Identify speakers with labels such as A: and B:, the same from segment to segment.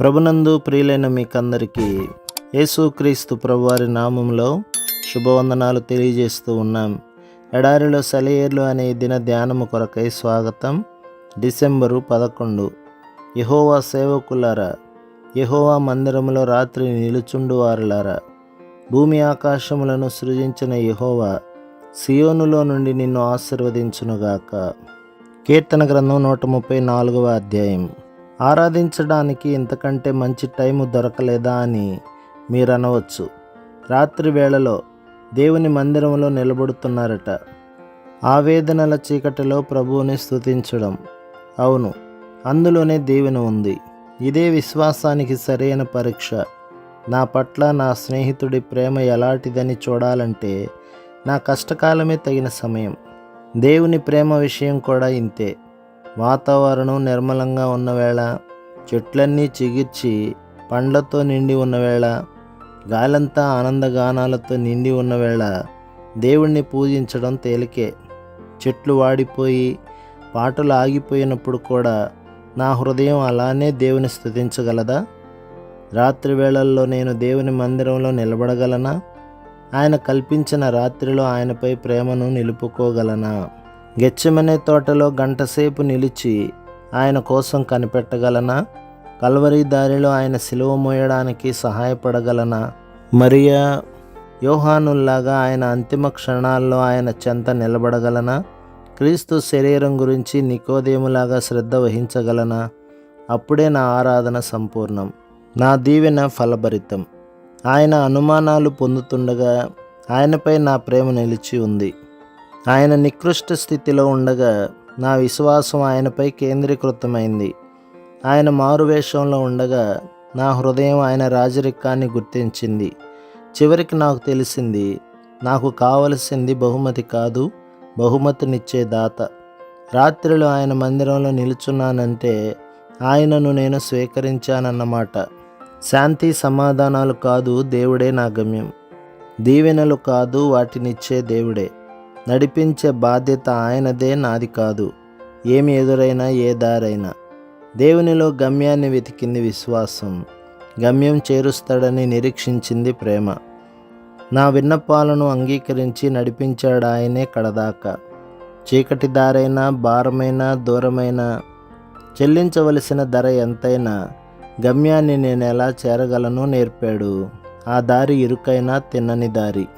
A: ప్రభునందు ప్రియులైన మీకందరికీ యేసుక్రీస్తు ప్రభువారి నామంలో శుభవందనాలు తెలియజేస్తూ ఉన్నాం. ఎడారిలో సెలయేర్లు అనే దిన ధ్యానము కొరకై స్వాగతం డిసెంబరు పదకొండు. యహోవా సేవకులారా యహోవా మందిరములో రాత్రి నిలుచుండు వారులారా భూమి ఆకాశములను సృజించిన యహోవా సియోనులో నుండి నిన్ను ఆశీర్వదించునుగాక. కీర్తన గ్రంథం నూట ముప్పై నాలుగవ అధ్యాయం. ఆరాధించడానికి ఇంతకంటే మంచి టైము దొరకలేదా అని మీరు అనవచ్చు రాత్రి వేళలో దేవుని మందిరంలో నిలబడుతున్నారట. ఆవేదనల చీకటిలో ప్రభువుని స్తుతించడం. అవును అందులోనే దేవుని ఉంది. ఇదే విశ్వాసానికి సరైన పరీక్ష. నా పట్ల నా స్నేహితుడి ప్రేమ ఎలాంటిదని చూడాలంటే నా కష్టకాలమే తగిన సమయం. దేవుని ప్రేమ విషయం కూడా ఇంతే. వాతావరణం నిర్మలంగా ఉన్న వేళ చెట్లన్నీ చిగిర్చి పండ్లతో నిండి ఉన్న వేళ గాలంతా ఆనందగానాలతో నిండి ఉన్న వేళ దేవుణ్ణి పూజించడం తేలికే. చెట్లు వాడిపోయి పాటలు ఆగిపోయినప్పుడు కూడా నా హృదయం అలానే దేవుని స్థుతించగలదా రాత్రి వేళల్లో నేను దేవుని మందిరంలో నిలబడగలనా? ఆయన కల్పించిన రాత్రిలో ఆయనపై ప్రేమను నిలుపుకోగలనా? గెచ్చమనే తోటలో గంటసేపు నిలిచి ఆయన కోసం కనిపెట్టగలనా? కల్వరి దారిలో ఆయన సిలువ మోయడానికి సహాయపడగలనా? మరియా యోహానుల్లాగా ఆయన అంతిమ క్షణాల్లో ఆయన చెంత నిలబడగలనా? క్రీస్తు శరీరం గురించి నికోదేములాగా శ్రద్ధ వహించగలనా? అప్పుడే నా ఆరాధన సంపూర్ణం. నా దీవెన ఫలభరితం. ఆయన అనుమానాలు పొందుతుండగా ఆయనపై నా ప్రేమ నిలిచి ఉంది. ఆయన నికృష్ట స్థితిలో ఉండగా నా విశ్వాసం ఆయనపై కేంద్రీకృతమైంది. ఆయన మారువేషంలో ఉండగా నా హృదయం ఆయన రాజరికాన్ని గుర్తించింది. చివరికి నాకు తెలిసింది నాకు కావలసింది బహుమతి కాదు బహుమతినిచ్చే దాత. రాత్రిలో ఆయన మందిరంలో నిలుచున్నానంటే ఆయనను నేను స్వీకరించానన్నమాట శాంతి సమాధానాలు కాదు దేవుడే నా గమ్యం. దీవెనలు కాదు వాటినిచ్చే దేవుడే. నడిపించే బాధ్యత ఆయనదే నాది కాదు. ఏమి ఎదురైనా ఏ దారైనా. దేవునిలో గమ్యాన్ని వెతికింది విశ్వాసం. గమ్యం చేరుస్తాడని నిరీక్షించింది ప్రేమ. నా విన్నపాలను అంగీకరించి నడిపించాడు ఆయనే కడదాకా. చీకటి దారైనా భారమైన దూరమైన చెల్లించవలసిన ధర ఎంతైనా గమ్యాన్ని నేను ఎలా చేరగలను నేర్పాడు. ఆ దారి ఇరుకైనా తిన్నని దారి.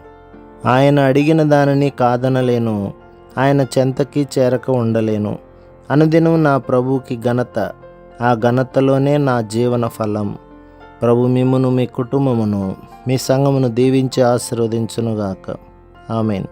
A: ఆయన అడిగిన దానిని కాదనలేను. ఆయన చెంతకి చేరక ఉండలేను. అనుదినం నా ప్రభువుకి ఘనత. ఆ ఘనతలోనే నా జీవన ఫలం. ప్రభు మిమ్మును మీ కుటుంబమును మీ సంఘమును దీవించి ఆశీర్వదించునుగాక. ఆమెన్.